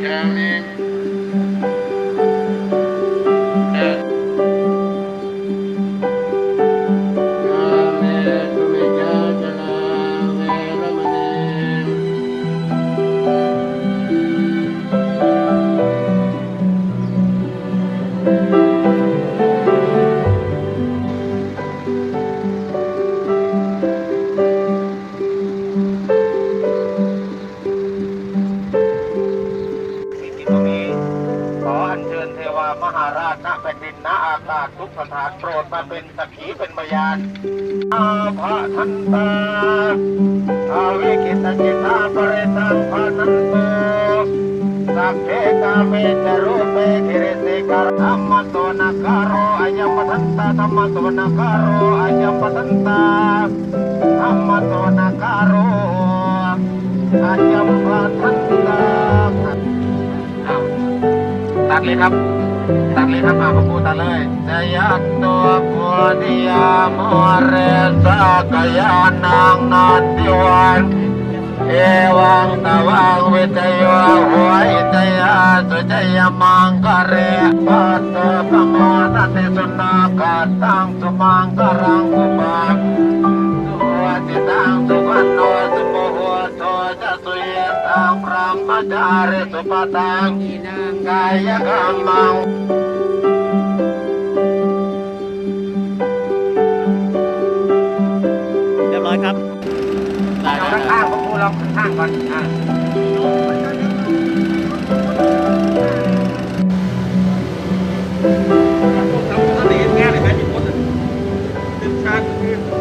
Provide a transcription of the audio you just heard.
thank mm you น้าอาปาทุกสถานโปรดมาเป็นสักขีเป็นพยานอาภะทันตาอาวิกิตจิตาปริตังภานันตุสัพเพกาเมจรูปเปกิริสิการธรรมโสนาคาโรอายัมปทันตาธรรมโสนาคาโรอายัมปทันตาธรรมโสนาคาโรอายัมปทันตาตัดเลยครับ ตัดเลยครับมาพระครูตัดเลยจยัตตัวพุทธิยามเรสกยานังนันติวันเอวังตวังวิทยาหัวอิทยาสุจยมังกะเรปัตตะปะโมตัสสิสุนาคาตังสุมังกรังกุปาสุวัติตังสุขันโน ตังพรหมจาริสุปตังอินังกายกรรมังเรียบร้อยครับได้เอาได้ข้างๆพวกกูเราข้างๆก่อนอะเ